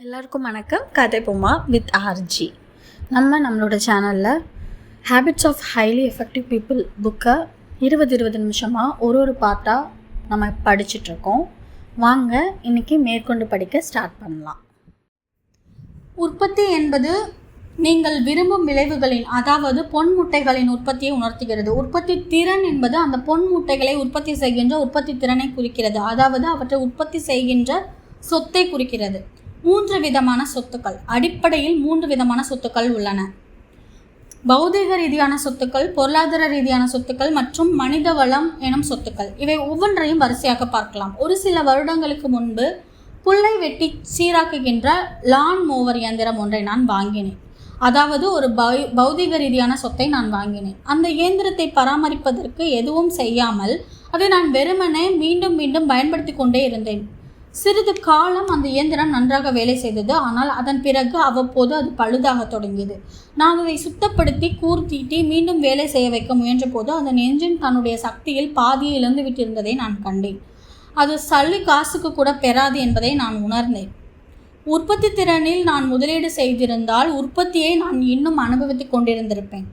எல்லாருக்கும் வணக்கம். கதை பொம்மா வித் ஆர்ஜி நம்ம நம்மளோட சேனலில் habits of highly effective people புக்கை இருபது இருபது நிமிஷமாக ஒரு ஒரு பாட்டாக நம்ம படிச்சிட்ருக்கோம் வாங்க இன்றைக்கி மேற்கொண்டு படிக்க ஸ்டார்ட் பண்ணலாம். உற்பத்தி என்பது நீங்கள் விரும்பும் விளைவுகளின் அதாவது பொன் முட்டைகளின் உற்பத்தியை உணர்த்துகிறது. உற்பத்தி திறன் என்பது அந்த பொன் முட்டைகளை உற்பத்தி செய்கின்ற உற்பத்தி திறனை குறிக்கிறது. அதாவது அவற்றை உற்பத்தி செய்கின்ற சொத்தை குறிக்கிறது. மூன்று விதமான சொத்துக்கள். அடிப்படையில் மூன்று விதமான சொத்துக்கள் உள்ளன. பௌதீக ரீதியான சொத்துக்கள் பொருளாதார ரீதியான சொத்துக்கள் மற்றும் மனித வளம் எனும் சொத்துக்கள். இவை ஒவ்வொன்றையும் வரிசையாக பார்க்கலாம். ஒரு சில வருடங்களுக்கு முன்பு புல்லை வெட்டி சீராக்குகின்ற லான் மோவர் இயந்திரம் ஒன்றை நான் வாங்கினேன். அதாவது ஒரு பௌ பௌதீக ரீதியான சொத்தை நான் வாங்கினேன். அந்த இயந்திரத்தை பராமரிப்பதற்கு எதுவும் செய்யாமல் அதை நான் வெறுமனே மீண்டும் மீண்டும் பயன்படுத்தி கொண்டே இருந்தேன். சிறிது காலம் அந்த இயந்திரம் நன்றாக வேலை செய்தது. ஆனால் அதன் பிறகு அவ்வப்போது அது பழுதாக தொடங்கியது. நான் அதை சுத்தப்படுத்தி கூர்த்தீட்டி மீண்டும் வேலை செய்ய வைக்க முயன்றபோது அதன் என்ஜின் தன்னுடைய சக்தியில் பாதியை இழந்து விட்டிருந்ததை நான் கண்டேன். அது சல்லி காசுக்கு கூட பெறாது என்பதை நான் உணர்ந்தேன். உற்பத்தி திறனில் நான் முதலீடு செய்திருந்தால் உற்பத்தியை நான் இன்னும் அனுபவித்துக் கொண்டிருந்திருப்பேன்.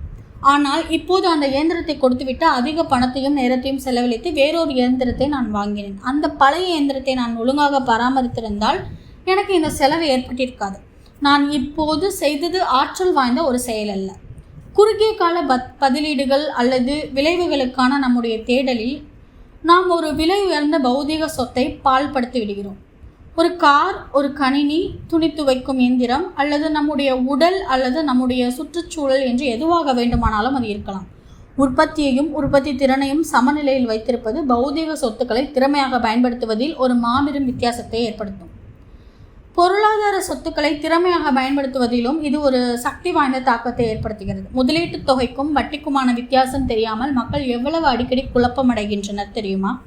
ஆனால் இப்போது அந்த இயந்திரத்தை கொடுத்துவிட்டு அதிக பணத்தையும் நேரத்தையும் செலவழித்து வேறொரு இயந்திரத்தை நான் வாங்கினேன். அந்த பழைய இயந்திரத்தை நான் ஒழுங்காக பராமரித்திருந்தால் எனக்கு இந்த செலவு ஏற்பட்டிருக்காது. நான் இப்போது செய்தது ஆற்றல் வாய்ந்த ஒரு செயல் அல்ல. குறுகிய கால பத் பதிலீடுகள் அல்லது விளைவுகளுக்கான நம்முடைய தேடலில் நாம் ஒரு விலை உயர்ந்த பௌதீக சொத்தை பால்படுத்தி விடுகிறோம் ஒரு கார் ஒரு கணினி துணி துவைக்கும் இயந்திரம் அல்லது நம்முடைய உடல் அல்லது நம்முடைய சுற்றுச்சூழல் என்று எதுவாக வேண்டுமானாலும் அது இருக்கலாம். உற்பத்தியையும் உற்பத்தி திறனையும் சமநிலையில் வைத்திருப்பது பௌதீக சொத்துக்களை திறமையாக பயன்படுத்துவதில் ஒரு மாபெரும் வித்தியாசத்தை ஏற்படுத்தும். பொருளாதார சொத்துக்களை திறமையாக பயன்படுத்துவதிலும் இது ஒரு சக்தி வாய்ந்த தாக்கத்தை ஏற்படுத்துகிறது. முதலீட்டுத் தொகைக்கும் வட்டிக்குமான வித்தியாசம் தெரியாமல் மக்கள் எவ்வளவு அடிக்கடி குழப்பமடைகின்றனர் தெரியுமா?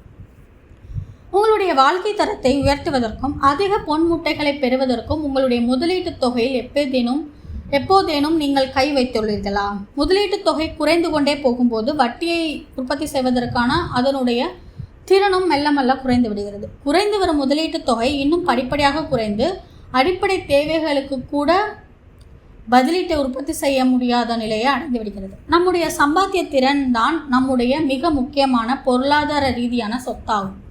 உங்களுடைய வாழ்க்கை தரத்தை உயர்த்துவதற்கும் அதிக பொன் முட்டைகளை பெறுவதற்கும் உங்களுடைய முதலீட்டுத் தொகையில் எப்போதேனும் எப்போதேனும் நீங்கள் கை வைத்துள்ளீர்களா? முதலீட்டுத் தொகை குறைந்து கொண்டே போகும்போது வட்டியை உற்பத்தி செய்வதற்கான அதனுடைய திறனும் மெல்ல மெல்ல குறைந்து விடுகிறது. குறைந்து வரும் முதலீட்டுத் தொகை இன்னும் படிப்படியாக குறைந்து அடிப்படை தேவைகளுக்கு கூட பதிலீட்டை உற்பத்தி செய்ய முடியாத நிலையை அடைந்து விடுகிறது. நம்முடைய சம்பாத்திய திறன் தான் நம்முடைய மிக முக்கியமான பொருளாதார ரீதியான சொத்தாகும்.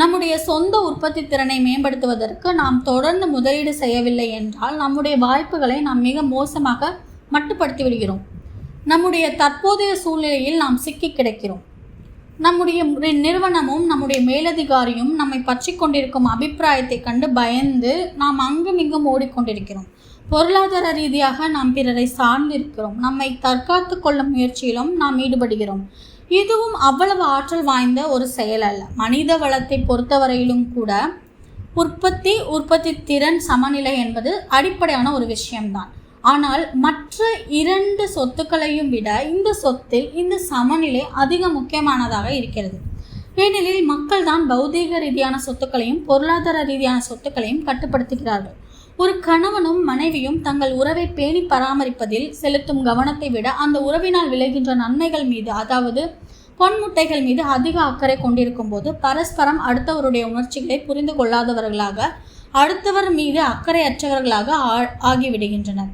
நம்முடைய சொந்த உற்பத்தி திறனை மேம்படுத்துவதற்கு நாம் தொடர்ந்து முதலீடு செய்யவில்லை என்றால் நம்முடைய வாய்ப்புகளை நாம் மிக மோசமாக மட்டுப்படுத்தி விடுகிறோம். நம்முடைய தற்போதைய சூழ்நிலையில் நாம் சிக்கி கிடக்கிறோம். நம்முடைய நிறுவனமும் நம்முடைய மேலதிகாரியும் நம்மை பற்றி கொண்டிருக்கும் அபிப்பிராயத்தை கண்டு பயந்து நாம் அங்கும் இங்கும் ஓடிக்கொண்டிருக்கிறோம். பொருளாதார ரீதியாக நாம் பிறரை சார்ந்திருக்கிறோம். நம்மை தற்காத்து கொள்ளும் முயற்சியிலும் நாம் ஈடுபடுகிறோம். இதுவும் அவ்வளவு ஆற்றல் வாய்ந்த ஒரு செயல் அல்ல. மனித வளத்தை பொறுத்தவரையிலும் கூட உற்பத்தி உற்பத்தி திறன் சமநிலை என்பது அடிப்படையான ஒரு விஷயம்தான். ஆனால் மற்ற இரண்டு சொத்துக்களையும் விட இந்த சொத்தில் இந்த சமநிலை அதிக முக்கியமானதாக இருக்கிறது. ஏனெனில் மக்கள் தான் பௌதீக ரீதியான சொத்துக்களையும் பொருளாதார ரீதியான சொத்துக்களையும் கட்டுப்படுத்துகிறார்கள். ஒரு கணவனும் மனைவியும் தங்கள் உறவை பேணி பராமரிப்பதில் செலுத்தும் கவனத்தை விட அந்த உறவினால் விளைகின்ற நன்மைகள் மீது அதாவது பொன்முட்டைகள் மீது அதிக அக்கறை கொண்டிருக்கும் போது பரஸ்பரம் அடுத்தவருடைய உணர்ச்சிகளை புரிந்து கொள்ளாதவர்களாக அடுத்தவர் மீது அக்கறையற்றவர்களாக ஆகிவிடுகின்றனர்.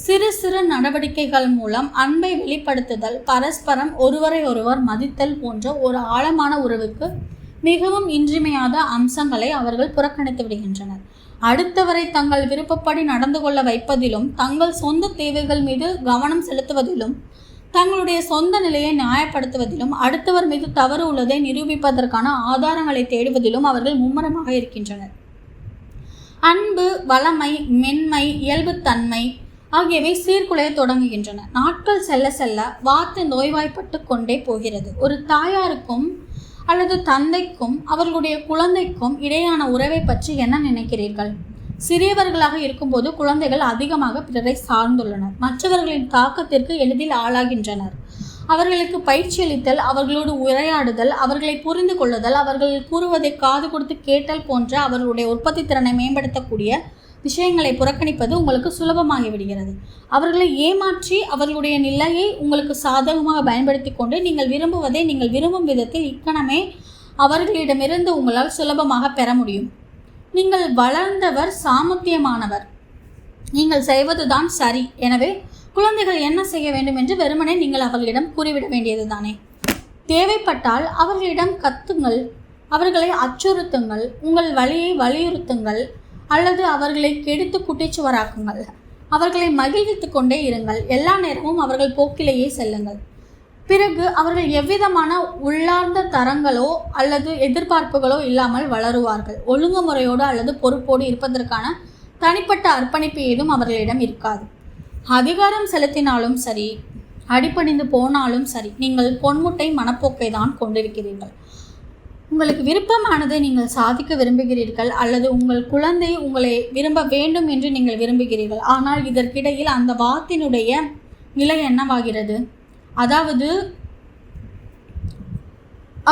சிறு சிறு நடவடிக்கைகள் மூலம் அன்பை வெளிப்படுத்துதல் பரஸ்பரம் ஒருவரை ஒருவர் மதித்தல் போன்ற ஒரு ஆழமான உறவுக்கு மிகவும் இன்றியமையாத அம்சங்களை அவர்கள் புறக்கணித்து விடுகின்றனர். அடுத்தவரை தங்கள் விருப்பப்படி நடந்து கொள்ள வைப்பதிலும் தங்கள் சொந்த தேவைகள் மீது கவனம் செலுத்துவதிலும் தங்களுடைய சொந்த நிலையை நியாயப்படுத்துவதிலும் அடுத்தவர் மீது தவறு உள்ளதை நிரூபிப்பதற்கான ஆதாரங்களை தேடுவதிலும் அவர்கள் மும்முரமாக இருக்கின்றனர். அன்பு வளமை மென்மை இயல்புத்தன்மை ஆகியவை சீர்குலைய தொடங்குகின்றன. நாட்கள் செல்ல செல்ல வாத்து நோய்வாய்ப்பட்டு கொண்டே போகிறது. ஒரு தாயாருக்கும் அல்லது தந்தைக்கும் அவர்களுடைய குழந்தைக்கும் இடையான உறவை பற்றி என்ன நினைக்கிறீர்கள்? சிறியவர்களாக இருக்கும்போது குழந்தைகள் அதிகமாக பிறரை சார்ந்துள்ளனர். மற்றவர்களின் தாக்கத்திற்கு எளிதில் ஆளாகின்றனர். அவர்களுக்கு பயிற்சி அளித்தல் அவர்களோடு உரையாடுதல் அவர்களை புரிந்து கொள்ளுதல் அவர்கள் கூறுவதை காது கொடுத்து கேட்டல் போன்ற அவர்களுடைய உற்பத்தி திறனை மேம்படுத்தக்கூடிய விஷயங்களை புறக்கணிப்பது உங்களுக்கு சுலபமாகி விடுகிறது அவர்களை ஏமாற்றி அவர்களுடைய நிலையை உங்களுக்கு சாதகமாக பயன்படுத்தி கொண்டு நீங்கள் விரும்புவதை நீங்கள் விரும்பும் விதத்தில் இக்கணமே அவர்களிடமிருந்து உங்களால் சுலபமாக பெற முடியும். நீங்கள் வளர்ந்தவர் சாமர்த்தியமானவர். நீங்கள் செய்வதுதான் சரி. எனவே குழந்தைகள் என்ன செய்ய வேண்டும் என்று வெறுமனே நீங்கள் அவர்களிடம் கூறிவிட வேண்டியது தானே தேவைப்பட்டால் அவர்களிடம் கத்துங்கள். அவர்களை அச்சுறுத்துங்கள். உங்கள் வழியை வலியுறுத்துங்கள். அல்லது அவர்களை கெடுத்து குட்டிச்சுவராக்குங்கள். அவர்களை மகிழ்வித்து கொண்டே இருங்கள். எல்லா நேரமும் அவர்கள் போக்கிலேயே செல்லுங்கள். பிறகு அவர்கள் எவ்விதமான உள்ளார்ந்த தரங்களோ அல்லது எதிர்பார்ப்புகளோ இல்லாமல் வளருவார்கள். ஒழுங்குமுறையோடு அல்லது பொறுப்போடு இருப்பதற்கான தனிப்பட்ட அர்ப்பணிப்பு ஏதும் அவர்களிடம் இருக்காது. அதிகாரம் செலுத்தினாலும் சரி அடிபணிந்து போனாலும் சரி நீங்கள் பொன்முட்டை மனப்போக்கை தான் கொண்டிருக்கிறீர்கள். உங்களுக்கு விருப்பமானதை நீங்கள் சாதிக்க விரும்புகிறீர்கள் அல்லது உங்கள் குழந்தை உங்களை விரும்ப வேண்டும் என்று நீங்கள் விரும்புகிறீர்கள். ஆனால் இதற்கிடையில் அந்த வாத்தினுடைய நிலை என்னவாகிறது? அதாவது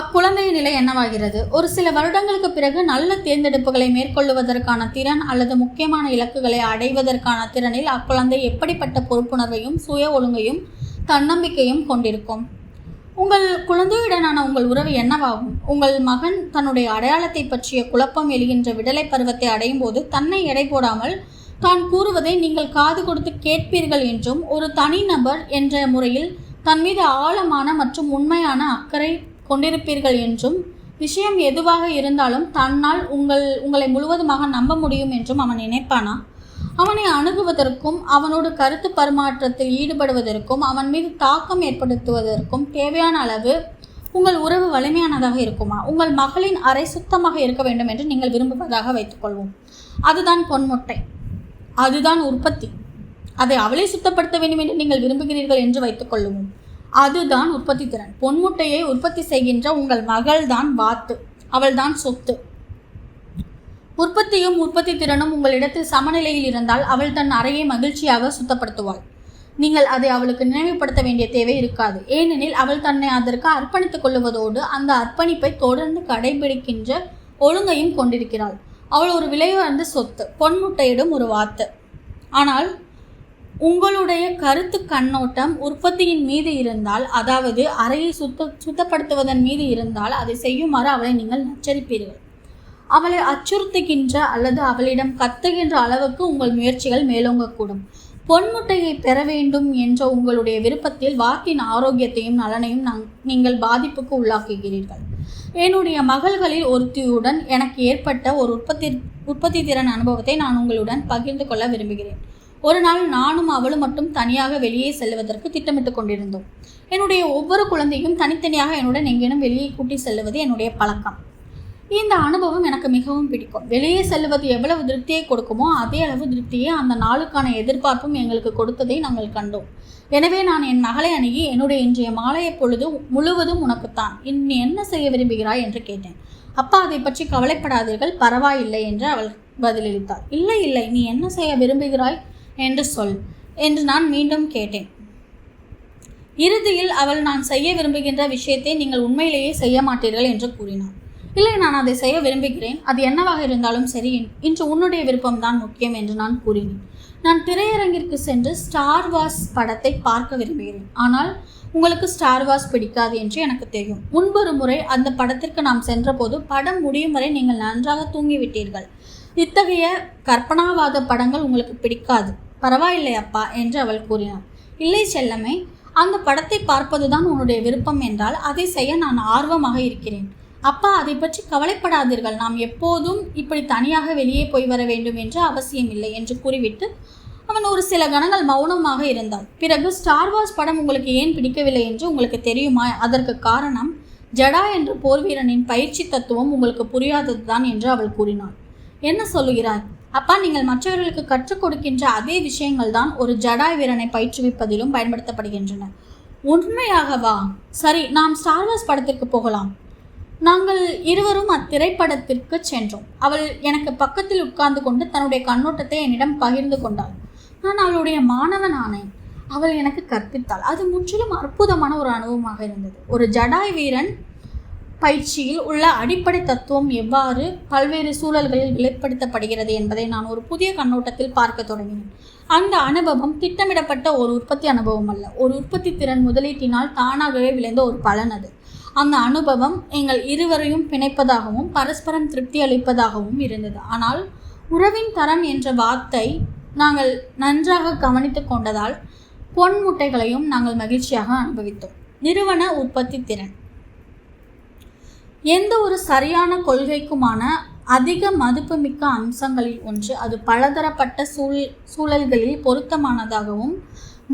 அக்குழந்தையின் நிலை என்னவாகிறது? ஒரு சில வருடங்களுக்கு பிறகு நல்ல தேர்ந்தெடுப்புகளை மேற்கொள்வதற்கான திறன் அல்லது முக்கியமான இலக்குகளை அடைவதற்கான திறனில் அக்குழந்தை எப்படிப்பட்ட பொறுப்புணர்வையும் சுய ஒழுங்கையும் தன்னம்பிக்கையும் கொண்டிருக்கும். உங்கள் குழந்தையுடனான உங்கள் உறவு என்னவாகும்? உங்கள் மகன் தன்னுடைய அடையாளத்தை பற்றிய குழப்பம் எழுகின்ற விடலை பருவத்தை அடையும் போது தன்னை எடை போடாமல் தான் கூறுவதை நீங்கள் காது கொடுத்து கேட்பீர்கள் என்றும் ஒரு தனிநபர் என்ற முறையில் தன் மீது ஆழமான மற்றும் உண்மையான அக்கறை கொண்டிருப்பீர்கள் என்றும் விஷயம் எதுவாக இருந்தாலும் தன்னால் உங்கள் உங்களை முழுவதுமாக நம்ப முடியும் என்றும் அவன் நினைப்பானா? அவனை அணுகுவதற்கும் அவனோடு கருத்து பரிமாற்றத்தில் ஈடுபடுவதற்கும் அவன் மீது தாக்கம் ஏற்படுத்துவதற்கும் தேவையான அளவு உங்கள் உறவு வலிமையானதாக இருக்குமா? உங்கள் மகளின் அறை சுத்தமாக இருக்க வேண்டும் என்று நீங்கள் விரும்புவதாக வைத்துக்கொள்வோம் அதுதான் பொன்முட்டை. அதுதான் உற்பத்தி. அதை அவளை சுத்தப்படுத்த வேண்டும் என்று நீங்கள் விரும்புகிறீர்கள் என்று வைத்துக்கொள்ளுவோம் அதுதான் உற்பத்தி திறன் பொன்முட்டையை உற்பத்தி செய்கின்ற உங்கள் மகள்தான் வாத்து. அவள்தான் சொத்து. உற்பத்தியும் உற்பத்தி திறனும் உங்களிடத்தில் சமநிலையில் இருந்தால் அவள் தன் அறையை மகிழ்ச்சியாக சுத்தப்படுத்துவாள். நீங்கள் அதை அவளுக்கு நினைவுபடுத்த வேண்டிய தேவை இருக்காது. ஏனெனில் அவள் தன்னை அதற்கு அர்ப்பணித்துக் கொள்வதோடு அந்த அர்ப்பணிப்பை தொடர்ந்து கடைபிடிக்கின்ற ஒழுங்கையும் கொண்டிருக்கிறாள். அவள் ஒரு விலையுயர்ந்த சொத்து பொன்முட்டையிடும் ஒரு வாத்து. ஆனால் உங்களுடைய கருத்து கண்ணோட்டம் உற்பத்தியின் மீது இருந்தால் அதாவது அறையை சுத்த சுத்தப்படுத்துவதன் மீது இருந்தால் அதை செய்யுமாறு அவளை நீங்கள் நச்சரிப்பீர்கள். அவளை அச்சுறுத்துகின்ற அல்லது அவளிடம் கத்துகின்ற அளவுக்கு உங்கள் முயற்சிகள் மேலோங்கக்கூடும். பொன்முட்டையை பெற வேண்டும் என்ற உங்களுடைய விருப்பத்தில் வாக்கின் ஆரோக்கியத்தையும் நலனையும் நாங் நீங்கள் பாதிப்புக்கு உள்ளாக்குகிறீர்கள். என்னுடைய மகள்களில் ஒருத்தியுடன் எனக்கு ஏற்பட்ட ஒரு உற்பத்தி உற்பத்தி திறன் அனுபவத்தை நான் உங்களுடன் பகிர்ந்து கொள்ள விரும்புகிறேன். ஒரு நாள் நானும் அவளும் மட்டும் தனியாக வெளியே செல்வதற்கு திட்டமிட்டு கொண்டிருந்தோம். என்னுடைய ஒவ்வொரு குழந்தையும் தனித்தனியாக என்னுடன் எங்கேனும் வெளியே கூட்டி செல்வது என்னுடைய பழக்கம். இந்த அனுபவம் எனக்கு மிகவும் பிடிக்கும். வெளியே செல்வது எவ்வளவு திருப்தியை கொடுக்குமோ அதே அளவு திருப்தியை அந்த நாளுக்கான எதிர்பார்ப்பும் எங்களுக்கு கொடுத்ததை நாங்கள் கண்டோம். எனவே நான் என் மகளை அணுகி என்னுடைய இன்றைய மாலையை பொழுது முழுவதும் உனக்குத்தான். இனி என்ன செய்ய விரும்புகிறாய்? என்று கேட்டேன். அப்பா அதை பற்றி கவலைப்படாதீர்கள். பரவாயில்லை என்று அவள் பதிலளித்தாள். இல்லை இல்லை. நீ என்ன செய்ய விரும்புகிறாய்? என்று சொல் என்று நான் மீண்டும் கேட்டேன். இறுதியில் அவள் நான் செய்ய விரும்புகின்ற விஷயத்தை நீங்கள் உண்மையிலேயே செய்ய மாட்டீர்கள் என்று கூறினார் இல்லை நான் அதை செய்ய விரும்புகிறேன். அது என்னவாக இருந்தாலும் சரி இன்று உன்னுடைய விருப்பம்தான் முக்கியம் என்று நான் கூறினேன். நான் திரையரங்கிற்கு சென்று ஸ்டார் வார்ஸ் படத்தை பார்க்க விரும்புகிறேன். ஆனால் உங்களுக்கு ஸ்டார் வார்ஸ் பிடிக்காது என்று எனக்கு தெரியும். முன்பொரு முறை அந்த படத்திற்கு நாம் சென்றபோது படம் முடியும் வரை நீங்கள் நன்றாக தூங்கிவிட்டீர்கள். இத்தகைய கற்பனாவாத படங்கள் உங்களுக்கு பிடிக்காது. பரவாயில்லை அப்பா என்று அவள் கூறினாள். இல்லை செல்லமே அந்த படத்தை பார்ப்பதுதான் உன்னுடைய விருப்பம் என்றால் அதை செய்ய நான் ஆர்வமாக இருக்கிறேன். அப்பா அதை பற்றி கவலைப்படாதீர்கள். நாம் எப்போதும் இப்படி தனியாக வெளியே போய் வர வேண்டும் என்று அவசியமில்லை என்று கூறிவிட்டு அவன் ஒரு சில கணங்கள் மௌனமாக இருந்தான். பிறகு ஸ்டார் வார்ஸ் படம் உங்களுக்கு ஏன் பிடிக்கவில்லை என்று உங்களுக்கு தெரியுமா? அதற்கு காரணம் ஜடா என்ற போர் வீரனின் பயிற்சி தத்துவம் உங்களுக்கு புரியாததுதான் என்று அவள் கூறினாள். என்ன சொல்லுகிறாய்? அப்பா நீங்கள் மற்றவர்களுக்கு கற்றுக் கொடுக்கின்ற அதே விஷயங்கள் தான் ஒரு ஜடாய் வீரனை பயிற்றுவிப்பதிலும் பயன்படுத்தப்படுகின்றன. உண்மையாகவா? சரி நாம் ஸ்டார் வார்ஸ் படத்திற்கு போகலாம். நாங்கள் இருவரும் அத்திரைப்படத்திற்கு சென்றோம். அவள் எனக்கு பக்கத்தில் உட்கார்ந்து கொண்டு தன்னுடைய கண்ணோட்டத்தை என்னிடம் பகிர்ந்து கொண்டாள். நான் அவளுடைய மாணவன் ஆனேன் அவள் எனக்கு கற்பித்தாள். அது முற்றிலும் அற்புதமான ஒரு அனுபவமாக இருந்தது. ஒரு ஜடாய் வீரன் பயிற்சியில் உள்ள அடிப்படை தத்துவம் எவ்வாறு பல்வேறு சூழல்களில் வெளிப்படுத்தப்படுகிறது என்பதை நான் ஒரு புதிய கண்ணோட்டத்தில் பார்க்க தொடங்கினேன். அந்த அனுபவம் திட்டமிடப்பட்ட ஒரு உற்பத்தி அனுபவம் அல்ல. ஒரு உற்பத்தி திறன் முதலீட்டினால் தானாகவே விளைந்த ஒரு பலன் அது. அந்த அனுபவம் எங்கள் இருவரையும் பிணைப்பதாகவும் பரஸ்பரம் திருப்தி அளிப்பதாகவும் இருந்தது. ஆனால் உறவின் தரம் என்ற வார்த்தை நாங்கள் நன்றாக கவனித்து கொண்டதால் பொன் முட்டைகளையும் நாங்கள் மகிழ்ச்சியாக அனுபவித்தோம். நிறுவன உற்பத்தி திறன். எந்த ஒரு சரியான கொள்கைக்குமான அதிக மதிப்புமிக்க அம்சங்களில் ஒன்று அது பலதரப்பட்ட சூழ் சூழல்களில் பொருத்தமானதாகவும்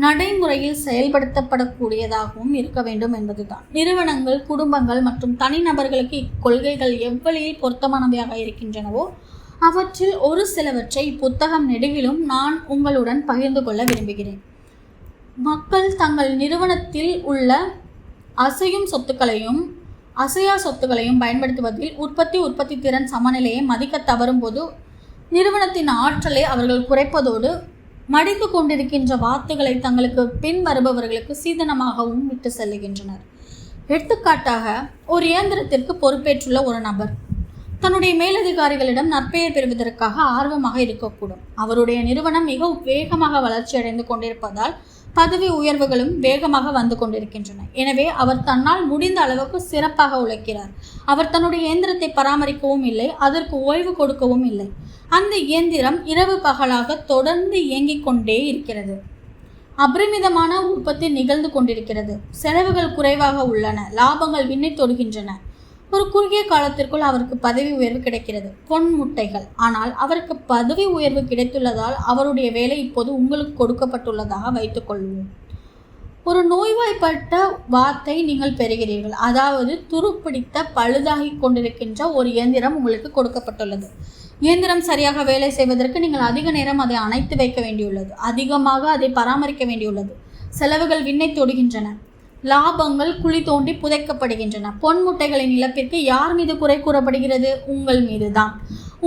நடைமுறையில் செயல்படுத்தப்படக்கூடியதாகவும் இருக்க வேண்டும் என்பதுதான். நிறுவனங்கள் குடும்பங்கள் மற்றும் தனிநபர்களுக்கு இக்கொள்கைகள் எவ்வழியில் பொருத்தமானவையாக இருக்கின்றனவோ அவற்றில் ஒரு சிலவற்றை இப்புத்தகம் நெடுகிலும் நான் உங்களுடன் பகிர்ந்து கொள்ள விரும்புகிறேன். மக்கள் தங்கள் நிறுவனத்தில் உள்ள அசையும் சொத்துக்களையும் அசையா சொத்துக்களையும் பயன்படுத்துவதில் உற்பத்தி உற்பத்தி திறன் சமநிலையை மதிக்க தவறும்போது நிறுவனத்தின் ஆற்றலை அவர்கள் குறைப்பதோடு மடிந்து கொண்டிருக்கின்ற வார்த்தைகளை தங்களுக்கு பின் வருபவர்களுக்கு சீதனமாகவும் விட்டு செல்லுகின்றனர். எடுத்துக்காட்டாக ஒரு இயந்திரத்திற்கு பொறுப்பேற்றுள்ள ஒரு நபர். தன்னுடைய மேலதிகாரிகளிடம் நற்பெயர் பெறுவதற்காக ஆர்வமாக இருக்கக்கூடும். அவருடைய நிறுவனம் மிக வேகமாக வளர்ச்சியடைந்து கொண்டிருப்பதால் பதவி உயர்வுகளும் வேகமாக வந்து கொண்டிருக்கின்றன. எனவே அவர் தன்னால் முடிந்த அளவுக்கு சிறப்பாக உழைக்கிறார். அவர் தன்னுடைய இயந்திரத்தை பராமரிக்கவும் இல்லை அதற்கு ஓய்வு கொடுக்கவும் இல்லை. அந்த இயந்திரம் இரவு பகலாக தொடர்ந்து இயங்கிக் கொண்டே இருக்கிறது. அபரிமிதமான உற்பத்தி நிகழ்ந்து கொண்டிருக்கிறது. செலவுகள் குறைவாக உள்ளன லாபங்கள் விண்ணை தொடுகின்றன. ஒரு குறுகிய காலத்திற்குள் அவருக்கு பதவி உயர்வு கிடைக்கிறது. பொன் முட்டைகள். ஆனால் அவருக்கு பதவி உயர்வு கிடைத்துள்ளதால் அவருடைய வேலை இப்போது உங்களுக்கு கொடுக்கப்பட்டுள்ளதாக வைத்துக்கொள்வோம் ஒரு நோய்வாய்ப்பட்ட வார்த்தை நீங்கள் பெறுகிறீர்கள். அதாவது துருப்பிடித்த பழுதாகி கொண்டிருக்கின்ற ஒரு இயந்திரம் உங்களுக்கு கொடுக்கப்பட்டுள்ளது. இயந்திரம் சரியாக வேலை செய்வதற்கு நீங்கள் அதிக நேரம் அதை அணைத்து வைக்க வேண்டியுள்ளது. அதிகமாக அதை பராமரிக்க வேண்டியுள்ளது. செலவுகள் விண்ணை தொடுகின்றன. லாபங்கள் குழி தோண்டி புதைக்கப்படுகின்றன. பொன் முட்டைகளின் இழப்பிற்கு யார் மீது குறை கூறப்படுகிறது? உங்கள் மீதுதான்.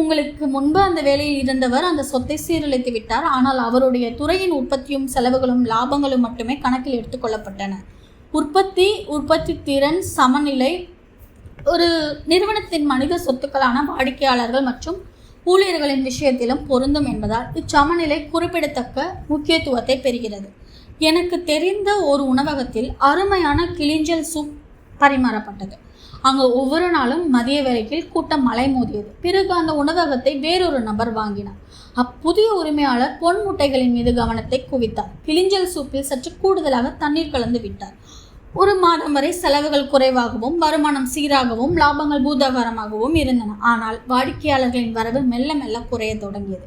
உங்களுக்கு முன்பு அந்த வேலையில் இருந்தவர் அந்த சொத்தை சீரழித்து விட்டார். ஆனால் அவருடைய துறையின் உற்பத்தியும் செலவுகளும் லாபங்களும் மட்டுமே கணக்கில் எடுத்துக்கொள்ளப்பட்டன உற்பத்தி உற்பத்தி திறன் சமநிலை ஒரு நிறுவனத்தின் மனித சொத்துக்களான வாடிக்கையாளர்கள் மற்றும் ஊழியர்களின் விஷயத்திலும் பொருந்தும் என்பதால் இச்சமநிலை குறிப்பிடத்தக்க முக்கியத்துவத்தை பெறுகிறது. எனக்கு தெரிந்த ஒரு உணவகத்தில் அருமையான கிளிஞ்சல் சூப் பரிமாறப்பட்டது. அங்கு ஒவ்வொரு நாளும் மதிய வேலைக்கில் கூட்டம் மலை மோதியது பிறகு அந்த உணவகத்தை வேறொரு நபர் வாங்கினார். அப்புதிய உரிமையாளர் பொன் முட்டைகளின் மீது கவனத்தை குவித்தார். கிளிஞ்சல் சூப்பில் சற்று கூடுதலாக தண்ணீர் கலந்து விட்டார். ஒரு மாதம் வரை செலவுகள் குறைவாகவும் வருமானம் சீராகவும் லாபங்கள் பூதாகாரமாகவும் இருந்தன. ஆனால் வாடிக்கையாளர்களின் வரவு மெல்ல மெல்ல குறைய தொடங்கியது.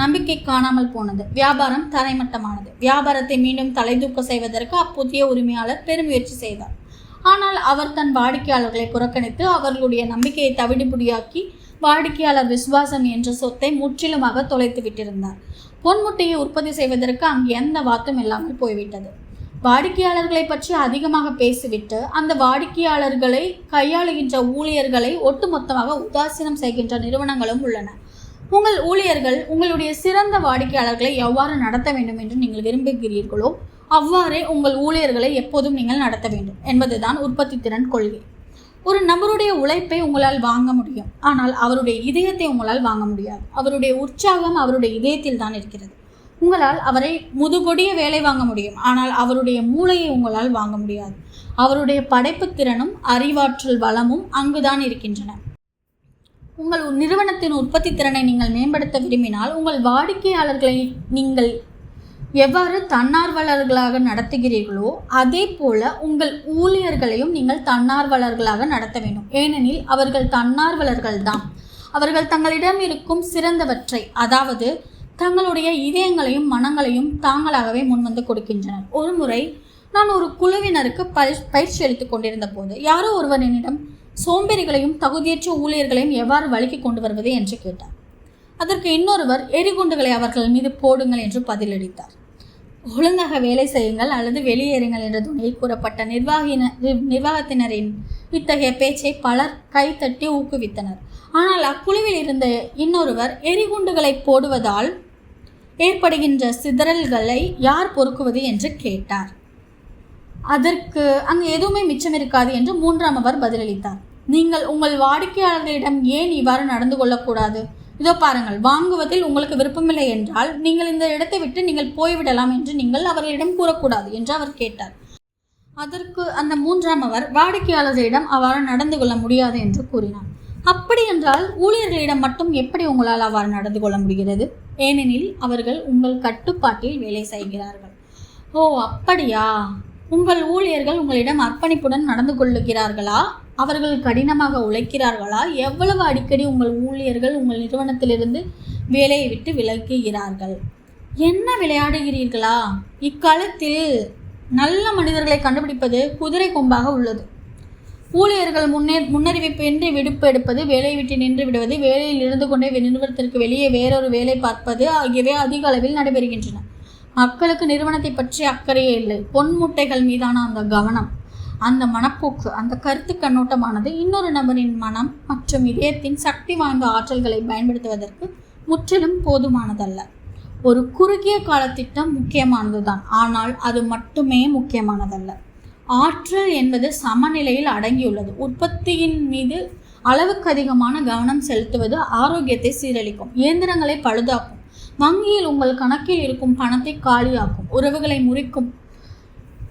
நம்பிக்கை காணாமல் போனது. வியாபாரம் தரைமட்டமானது. வியாபாரத்தை மீண்டும் தலைதூக்க செய்வதற்கு அப்புதிய உரிமையாளர் பெருமுயற்சி செய்தார். ஆனால் அவர் தன் வாடிக்கையாளர்களை புறக்கணித்து அவர்களுடைய நம்பிக்கையை தவிடுபுடியாக்கி வாடிக்கையாளர் விசுவாசம் என்ற சொத்தை முற்றிலுமாக தொலைத்து விட்டிருந்தார். பொன்முட்டையை உற்பத்தி செய்வதற்கு அங்கு எந்த வாத்தும் இல்லாமல் போய்விட்டது. வாடிக்கையாளர்களை பற்றி அதிகமாக பேசிவிட்டு அந்த வாடிக்கையாளர்களை கையாளுகின்ற ஊழியர்களை ஒட்டுமொத்தமாக உதாசீனம் செய்கின்ற நிறுவனங்களும் உள்ளன. உங்கள் ஊழியர்கள் உங்களுடைய சிறந்த வாடிக்கையாளர்களை எவ்வாறு நடத்த வேண்டும் என்று நீங்கள் விரும்புகிறீர்களோ அவ்வாறே உங்கள் ஊழியர்களை எப்போதும் நீங்கள் நடத்த வேண்டும் என்பதுதான் உற்பத்தி திறன் கொள்கை. ஒரு நபருடைய உழைப்பை உங்களால் வாங்க முடியும். ஆனால் அவருடைய இதயத்தை உங்களால் வாங்க முடியாது. அவருடைய உற்சாகம் அவருடைய இதயத்தில் தான் இருக்கிறது. உங்களால் அவரை முதுகொடிய வேலை வாங்க முடியும். ஆனால் அவருடைய மூளையை உங்களால் வாங்க முடியாது. அவருடைய படைப்பு திறனும் அறிவாற்றல் வளமும் அங்குதான் இருக்கின்றன. உங்கள் நிறுவனத்தின் உற்பத்தி திறனை நீங்கள் மேம்படுத்த விரும்பினால் உங்கள் வாடிக்கையாளர்களை நீங்கள் எவ்வாறு தன்னார்வலர்களாக நடத்துகிறீர்களோ அதே போல உங்கள் ஊழியர்களையும் நீங்கள் தன்னார்வலர்களாக நடத்த வேண்டும். ஏனெனில் அவர்கள் தன்னார்வலர்கள் தான். அவர்கள் தங்களிடம் இருக்கும் சிறந்தவற்றை அதாவது தங்களுடைய இதயங்களையும் மனங்களையும் தாங்களாகவே முன்வந்து கொடுக்கின்றனர். ஒரு முறை நான் ஒரு குழுவினருக்கு பயிற்சி பயிற்சி அளித்துக் கொண்டிருந்த போது யாரோ ஒருவர் என்னிடம் சோம்பேறிகளையும் தகுதியற்ற ஊழியர்களையும் எவ்வாறு வழிக்கு கொண்டு வருவது என்று கேட்டார். அதற்கு இன்னொருவர் எரிகுண்டுகளை அவர்கள் மீது போடுங்கள் என்று பதிலளித்தார். ஒழுங்காக வேலை செய்யுங்கள் அல்லது வெளியேறுங்கள் என்ற துணியில் கூறப்பட்ட நிர்வாகின நிர்வாகத்தினரின் இத்தகைய பேச்சை பலர் கைத்தட்டி ஊக்குவித்தனர். ஆனால் அக்குழுவில் இருந்த இன்னொருவர் எரிகுண்டுகளை போடுவதால் ஏற்படுகின்ற சிதறல்களை யார் பொறுக்குவது என்று கேட்டார். அதற்கு அங்கு எதுவுமே மிச்சம் இருக்காது என்று மூன்றாம் அவர் பதிலளித்தார். நீங்கள் உங்கள் வாடிக்கையாளர்களிடம் ஏன் இவ்வாறு நடந்து கொள்ளக்கூடாது? இதோ பாருங்கள் வாங்குவதில் உங்களுக்கு விருப்பமில்லை என்றால் நீங்கள் இந்த இடத்தை விட்டு நீங்கள் போய்விடலாம் என்று நீங்கள் அவர்களிடம் கூறக்கூடாது என்று அவர் கேட்டார். அதற்கு அந்த மூன்றாம் அவர் வாடிக்கையாளர்களிடம் அவ்வாறு நடந்து கொள்ள முடியாது என்று கூறினார். அப்படி என்றால் ஊழியர்களிடம் மட்டும் எப்படி உங்களால் அவ்வாறு நடந்து கொள்ள முடிகிறது? ஏனெனில் அவர்கள் உங்கள் கட்டுப்பாட்டில் வேலை செய்கிறார்கள். ஓ அப்படியா? உங்கள் ஊழியர்கள் உங்களிடம் அர்ப்பணிப்புடன் நடந்து கொள்ளுகிறார்களா? அவர்கள் கடினமாக உழைக்கிறார்களா? எவ்வளவு அடிக்கடி உங்கள் ஊழியர்கள் உங்கள் நிறுவனத்திலிருந்து வேலையை விட்டு விலகுகிறார்கள்? என்ன விளையாடுகிறீர்களா? இக்காலத்தில் நல்ல மனிதர்களை கண்டுபிடிப்பது குதிரை கொம்பாக உள்ளது. ஊழியர்கள் முன்னே முன்னறிவிப்பு இன்றி விடுப்பு எடுப்பது வேலையை விட்டு நின்று விடுவது வேலையில் இருந்து கொண்டே நிறுவனத்திற்கு வெளியே வேறொரு வேலை பார்ப்பது ஆகியவை அதிக அளவில் நடைபெறுகின்றன. மக்களுக்கு நிறுவனத்தை பற்றி அக்கறையே இல்லை. பொன் முட்டைகள் மீதான அந்த கவனம் அந்த மனப்போக்கு அந்த கருத்து கண்ணோட்டமானது இன்னொரு நபரின் மனம் மற்றும் இதயத்தின் சக்தி வாய்ந்த ஆற்றல்களை பயன்படுத்துவதற்கு முற்றிலும் போதுமானதல்ல. ஒரு குறுகிய கால திட்டம் முக்கியமானதுதான். ஆனால் அது மட்டுமே முக்கியமானதல்ல. ஆற்றல் என்பது சமநிலையில் அடங்கியுள்ளது. உற்பத்தியின் மீது அளவுக்கு அதிகமான கவனம் செலுத்துவது ஆரோக்கியத்தை சீரழிக்கும். இயந்திரங்களை பழுதாக்கும். வங்கியில் உங்கள் கணக்கில் இருக்கும் பணத்தை காலியாக்கும் உறவுகளை முறிக்கும்.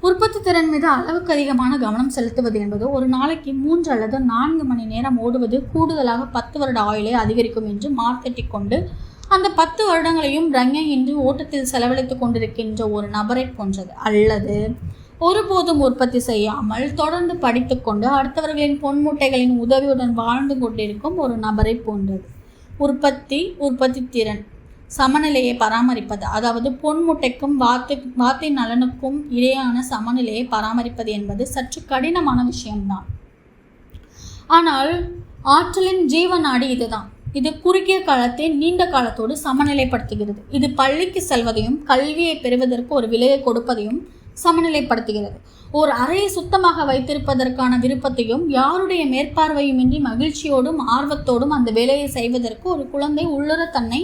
உற்பத்தி திறன் மீது அளவுக்கு அதிகமான கவனம் செலுத்துவது என்பது ஒரு நாளைக்கு மூன்று அல்லது நான்கு மணி நேரம் ஓடுவது கூடுதலாக பத்து வருட ஆயுளை அதிகரிக்கும் என்று மார்த்தட்டிக் கொண்டு அந்த பத்து வருடங்களையும் ரங்கையின்றி ஓட்டத்தில் செலவழித்துக் கொண்டிருக்கின்ற ஒரு நபரை போன்றது. அல்லது ஒருபோதும் உற்பத்தி செய்யாமல் தொடர்ந்து படித்துக்கொண்டு அடுத்தவர்களின் பொன்முட்டைகளின் உதவியுடன் வாழ்ந்து கொண்டிருக்கும் ஒரு நபரை போன்றது. உற்பத்தி உற்பத்தி திறன். சமநிலையை பராமரிப்பது. அதாவது பொன்முட்டைக்கும் வாத்து வாத்தை நலனுக்கும் இடையான சமநிலையை பராமரிப்பது என்பது சற்று கடினமான விஷயம்தான். ஆனால் ஆற்றலின் ஜீவ நாடி இதுதான். இது குறுகிய காலத்தை நீண்ட காலத்தோடு சமநிலைப்படுத்துகிறது. இது பள்ளிக்கு செல்வதையும் கல்வியை பெறுவதற்கு ஒரு விலையை கொடுப்பதையும் சமநிலைப்படுத்துகிறது. ஒரு அறையை சுத்தமாக வைத்திருப்பதற்கான விருப்பத்தையும் யாருடைய மேற்பார்வையுமின்றி மகிழ்ச்சியோடும் ஆர்வத்தோடும் அந்த வேலையை செய்வதற்கு ஒரு குழந்தை உள்ளுர தன்னை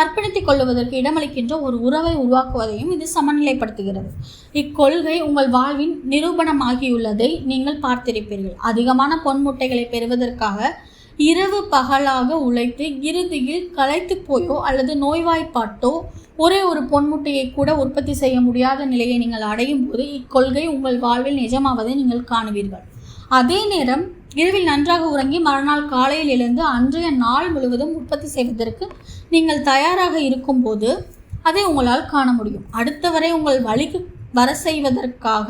அர்ப்பணித்துக் கொள்வதற்கு இடமளிக்கின்ற ஒரு உறவை உருவாக்குவதையும் இது சமநிலைப்படுத்துகிறது. இக்கொள்கை உங்கள் வாழ்வின் நிரூபணமாகியுள்ளதை நீங்கள் பார்த்திருப்பீர்கள். அதிகமான பொன்முட்டைகளை பெறுவதற்காக இரவு பகலாக உழைத்து இறுதியில் களைத்து போயோ அல்லது நோய்வாய்ப்பாட்டோ ஒரே ஒரு பொன்முட்டையை கூட உற்பத்தி செய்ய முடியாத நிலையை நீங்கள் அடையும் போது இக்கொள்கை உங்கள் வாழ்வில் நிஜமாவதை நீங்கள் காணுவீர்கள். அதே நேரம் இரவில் நன்றாக உறங்கி மறுநாள் காலையில் எழுந்து அன்றைய நாள் முழுவதும் உற்பத்தி செய்வதற்கு நீங்கள் தயாராக இருக்கும்போது அதை உங்களால் காண முடியும். அடுத்தவரை உங்கள் வழிக்கு வர செய்வதற்காக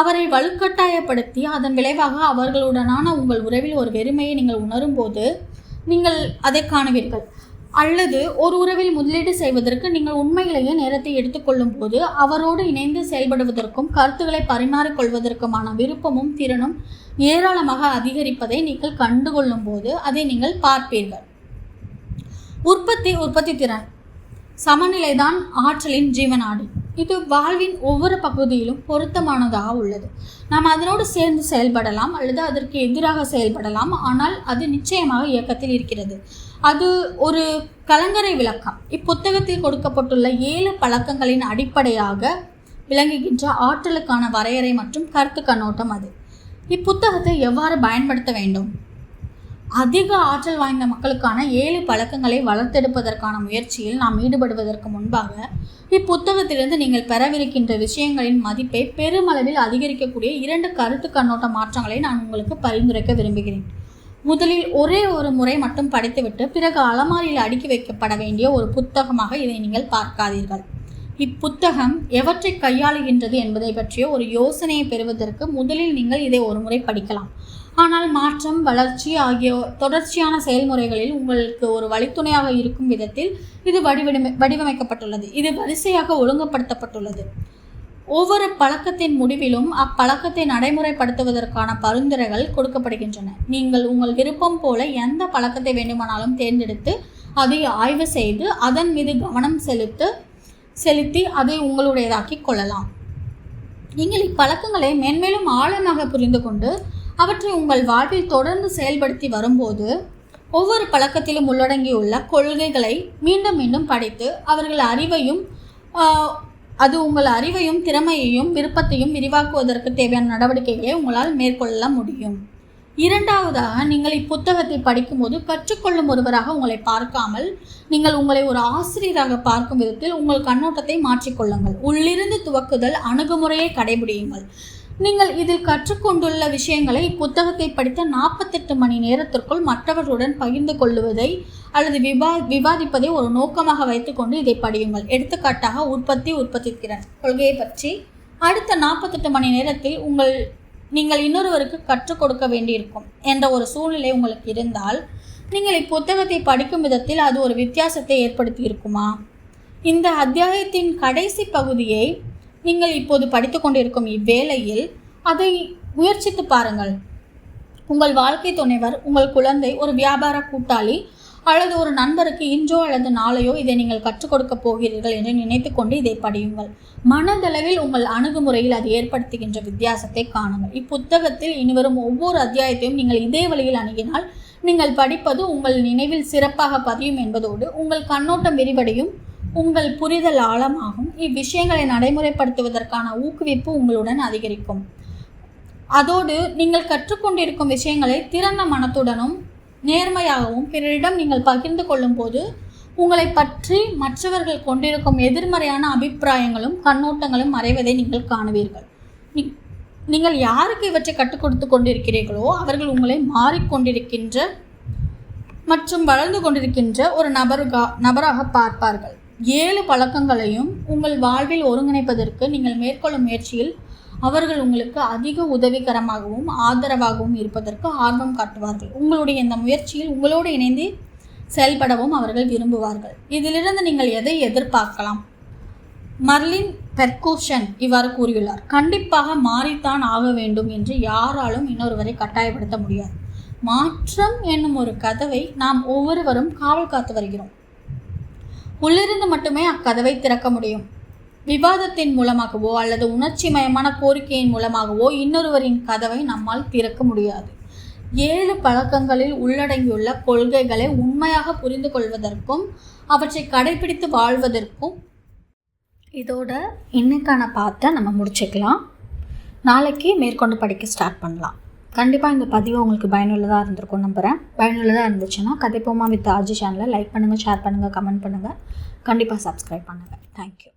அவரை வலுக்கட்டாயப்படுத்தி அதன் விளைவாக அவர்களுடனான உங்கள் உறவில் ஒரு வெறுமையை நீங்கள் உணரும்போது நீங்கள் அதை காணுவீர்கள். அல்லது ஒரு உறவில் முதலீடு செய்வதற்கு நீங்கள் உண்மையிலேயே நேரத்தை எடுத்துக்கொள்ளும் போது அவரோடு இணைந்து செயல்படுவதற்கும் கருத்துக்களை பரிமாறிக்கொள்வதற்குமான விருப்பமும் திறனும் ஏராளமாக அதிகரிப்பதை நீங்கள் கண்டுகொள்ளும் போது அதை நீங்கள் பார்ப்பீர்கள். உற்பத்தி உற்பத்தி திறன். சமநிலைதான் ஆற்றலின் ஜீவனாடி இது வாழ்வின் ஒவ்வொரு பகுதியிலும் பொருத்தமானதாக உள்ளது. நாம் அதனோடு சேர்ந்து செயல்படலாம் அல்லது அதற்கு எதிராக செயல்படலாம் ஆனால் அது நிச்சயமாக இயக்கத்தில் இருக்கிறது. அது ஒரு கலங்கரை விளக்கம். இப்புத்தகத்தில் கொடுக்கப்பட்டுள்ள ஏழு பழக்கங்களின் அடிப்படையாக விளங்குகின்ற ஆற்றலுக்கான வரையறை மற்றும் கருத்து கண்ணோட்டம் அது. இப்புத்தகத்தை எவ்வாறு பயன்படுத்த வேண்டும்? அதிக ஆற்றல் வாய்ந்த மக்களுக்கான ஏழு பழக்கங்களை வளர்த்தெடுப்பதற்கான முயற்சியில் நாம் ஈடுபடுவதற்கு முன்பாக இப்புத்தகத்திலிருந்து நீங்கள் பெறவிருக்கின்ற விஷயங்களின் மதிப்பை பெருமளவில் அதிகரிக்கக்கூடிய இரண்டு கருத்து கண்ணோட்ட மாற்றங்களை நான் உங்களுக்கு பரிந்துரைக்க விரும்புகிறேன். முதலில் ஒரே ஒரு முறை மட்டும் படித்துவிட்டு பிறகு அலமாரியில் அடுக்கி வைக்கப்பட வேண்டிய ஒரு புத்தகமாக இதை நீங்கள் பார்க்காதீர்கள். இப்புத்தகம் எவற்றை கையாளுகின்றது என்பதை பற்றிய ஒரு யோசனையை பெறுவதற்கு முதலில் நீங்கள் இதை ஒரு முறை படிக்கலாம். ஆனால் மாற்றம் வளர்ச்சி ஆகிய தொடர்ச்சியான செயல்முறைகளில் உங்களுக்கு ஒரு வழித்துணையாக இருக்கும் விதத்தில் இது வடிவமை வடிவமைக்கப்பட்டுள்ளது. இது வரிசையாக ஒழுங்குபடுத்தப்பட்டுள்ளது. ஒவ்வொரு பழக்கத்தின் முடிவிலும் அப்பழக்கத்தை நடைமுறைப்படுத்துவதற்கான பரிந்துரைகள் கொடுக்கப்படுகின்றன. நீங்கள் உங்கள் விருப்பம் போல எந்த பழக்கத்தை வேண்டுமானாலும் தேர்ந்தெடுத்து அதை ஆய்வு செய்து அதன் மீது கவனம் செலுத்து செலுத்தி அதை உங்களுடையதாக்கி கொள்ளலாம். நீங்கள் இப்பழக்கங்களை மேன்மேலும் ஆழமாக புரிந்து கொண்டு அவற்றை உங்கள் வாழ்வில் தொடர்ந்து செயல்படுத்தி வரும்போது ஒவ்வொரு பழக்கத்திலும் உள்ளடங்கியுள்ள கொள்கைகளை மீண்டும் மீண்டும் படித்து அவர்கள் அறிவையும் அது உங்கள் அறிவையும் திறமையையும் விருப்பத்தையும் விரிவாக்குவதற்கு தேவையான நடவடிக்கைகளை உங்களால் மேற்கொள்ள முடியும். இரண்டாவதாக நீங்கள் இப்புத்தகத்தை படிக்கும்போது கற்றுக்கொள்ளும் ஒருவராக உங்களை பார்க்காமல் நீங்கள் உங்களை ஒரு ஆசிரியராக பார்க்கும் விதத்தில் உங்கள் கண்ணோட்டத்தை மாற்றிக்கொள்ளுங்கள். உள்ளிருந்து துவக்குதல் அணுகுமுறையை கடைபிடியுங்கள். நீங்கள் இதில் கற்றுக்கொண்டுள்ள விஷயங்களை புத்தகத்தை படித்த நாற்பத்தெட்டு மணி நேரத்திற்குள் மற்றவர்களுடன் பகிர்ந்து கொள்ளுவதை அல்லது விவா விவாதிப்பதை ஒரு நோக்கமாக வைத்துக்கொண்டு இதை படியுங்கள். எடுத்துக்காட்டாக உற்பத்தி உற்பத்தி திறன் கொள்கையை பற்றி. அடுத்த நாற்பத்தெட்டு மணி நேரத்தில் உங்கள் நீங்கள் இன்னொருவருக்கு கற்றுக் கொடுக்க வேண்டியிருக்கும் என்ற ஒரு சூழ்நிலை உங்களுக்கு இருந்தால் நீங்கள் இப்புத்தகத்தை படிக்கும் விதத்தில் அது ஒரு வித்தியாசத்தை ஏற்படுத்தி இருக்குமா இந்த அத்தியாயத்தின் கடைசி பகுதியை நீங்கள் இப்போது படித்து கொண்டிருக்கும் இவ்வேளையில் அதை முயற்சித்து பாருங்கள். உங்கள் வாழ்க்கை துணைவர் உங்கள் குழந்தை ஒரு வியாபார கூட்டாளி அல்லது ஒரு நண்பருக்கு இன்றோ அல்லது நாளையோ இதை நீங்கள் கற்றுக் கொடுக்க போகிறீர்கள் என்று நினைத்து கொண்டு இதை படியுங்கள். மனதளவில் உங்கள் அணுகுமுறையில் அது ஏற்படுத்துகின்ற வித்தியாசத்தை காணுங்கள். இப்புத்தகத்தில் இனிவரும் ஒவ்வொரு அத்தியாயத்தையும் நீங்கள் இதே வழியில் அணுகினால் நீங்கள் படிப்பது உங்கள் நினைவில் சிறப்பாக பதியும் என்பதோடு உங்கள் கண்ணோட்டம் விரிவடையும். உங்கள் புரிதல் ஆழமாகும். இவ்விஷயங்களை நடைமுறைப்படுத்துவதற்கான ஊக்குவிப்பு உங்களுடன் அதிகரிக்கும். அதோடு நீங்கள் கற்றுக்கொண்டிருக்கும் விஷயங்களை திறந்த மனத்துடனும் நேர்மையாகவும் பிறரிடம் நீங்கள் பகிர்ந்து கொள்ளும்போது உங்களை பற்றி மற்றவர்கள் கொண்டிருக்கும் எதிர்மறையான அபிப்பிராயங்களும் கண்ணோட்டங்களும் மறைவதை நீங்கள் காணுவீர்கள். நீ- நீங்கள் யாருக்கு இவற்றை கற்றுக் கொடுத்து கொண்டிருக்கிறீர்களோ அவர்கள் உங்களை மாறிக்கொண்டிருக்கின்ற மற்றும் வளர்ந்து கொண்டிருக்கின்ற ஒரு நபருகா நபராக பார்ப்பார்கள். ஏழு பழக்கங்களையும் உங்கள் வாழ்வில் ஒருங்கிணைப்பதற்கு நீங்கள் மேற்கொள்ளும் முயற்சியில் அவர்கள் உங்களுக்கு அதிக உதவிகரமாகவும் ஆதரவாகவும் இருப்பதற்கு ஆர்வம் காட்டுவார்கள். உங்களுடைய இந்த முயற்சியில் உங்களோடு இணைந்து செயல்படவும் அவர்கள் விரும்புவார்கள். இதிலிருந்து நீங்கள் எதை எதிர்பார்க்கலாம்? மர்லின் பெர்கூஷன் இவ்வாறு கூறியுள்ளார். கண்டிப்பாக மாறித்தான் ஆக வேண்டும் என்று யாராலும் இன்னொருவரை கட்டாயப்படுத்த முடியாது. மாற்றம் என்னும் ஒரு கதவை நாம் ஒவ்வொருவரும் காவல் காத்து வருகிறோம். உள்ளிருந்து மட்டுமே அக்கதவை திறக்க முடியும். விவாதத்தின் மூலமாகவோ அல்லது உணர்ச்சிமயமான கோரிக்கையின் மூலமாகவோ இன்னொருவரின் கதவை நம்மால் திறக்க முடியாது. ஏழு பழக்கங்களில் உள்ளடங்கியுள்ள கொள்கைகளை உண்மையாக புரிந்து கொள்வதற்கும் அவற்றை கடைபிடித்து வாழ்வதற்கும். இதோட இன்னைக்கான பாத்தை நம்ம முடிச்சுக்கலாம். நாளைக்கு மேற்கொண்டு படிக்க ஸ்டார்ட் பண்ணலாம். கண்டிப்பாக இந்த பதிவு உங்களுக்கு பயனுள்ளதாக இருந்திருக்கும் நம்புகிறேன் பயனுள்ளதாக இருந்துச்சுன்னா கதைப்போமா வித் ஆர்ஜி சேனலை லைக் பண்ணுங்கள் ஷேர் பண்ணுங்கள் கமெண்ட் பண்ணுங்கள் கண்டிப்பாக சப்ஸ்கிரைப் பண்ணுங்கள் தேங்க்யூ